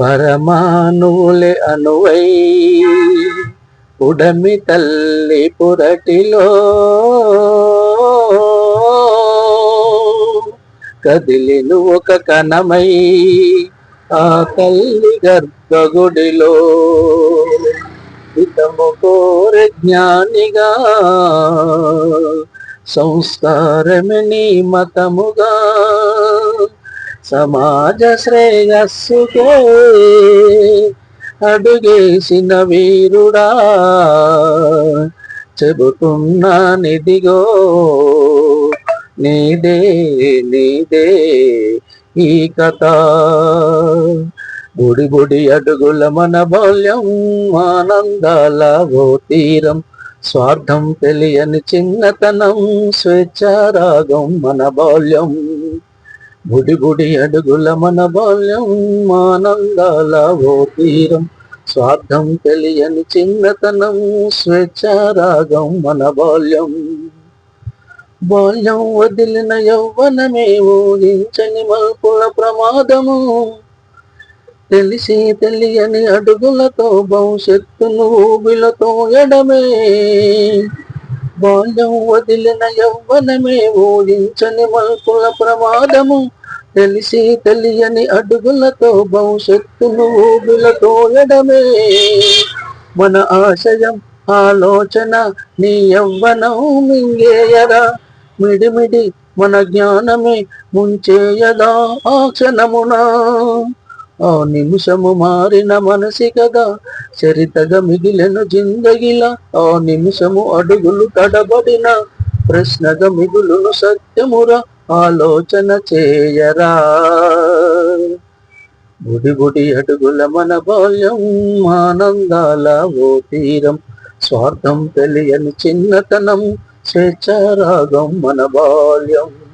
పరమాణువులే అనువై ఉడమి తల్లి పురటిలో కదిలిను ఒక కణమై ఆ తల్లి గర్భగుడిలో. హితము కోరె జ్ఞానిగా సంస్కారమిని మతముగా. సమాజ శ్రేయస్సుకే అడుగేసిన వీరుడా. చెబుతున్నా నిదిగో నీదే నీదే ఈ కథ. బుడి బుడి అడుగుల మన బాల్యం ఆనందాల ఓ తీరం. స్వార్థం తెలియని చిన్నతనం స్వేచ్ఛారాగం మన బాల్యం. బుడి బుడి అడుగుల మన బాల్యం మానందాల ఓ తీరం. స్వార్థం తెలియని చిన్నతనం స్వేచ్ఛారాగం మన బాల్యం. బాల్యం వదిలిన యౌవనమే ఊహించని మల్పుల ప్రమాదము. తెలిసి తెలియని అడుగులతో భవిష్యత్తును ఊబిలతో ఎడమే. బాల్యం వదిలిన యౌవనమే ఊహించని మల్పుల ప్రమాదము. తెలిసి తెలియని అడుగులతో భవిష్యత్తును ఊబులతో ఎడమే. మన ఆశయం ఆలోచన నీ యవ్వనం మింగేయరా మిడిమిడి మన జ్ఞానమే ముంచేయదా ఆ క్షణమునా. ఆ నిమిషము మారిన మనసి కదా చరితగా మిగిలిన జిందగిలా. ఆ నిమిషము అడుగులు తడబడిన ప్రశ్నగా మిగులును సత్యమురా. ఆలోచన చేయరా? బుడి బుడి అడుగుల మన బాల్యం ఆనందాల ఓ తీరం. స్వార్థం తెలియని చిన్నతనం స్వేచ్ఛారాగం మన బాల్యం.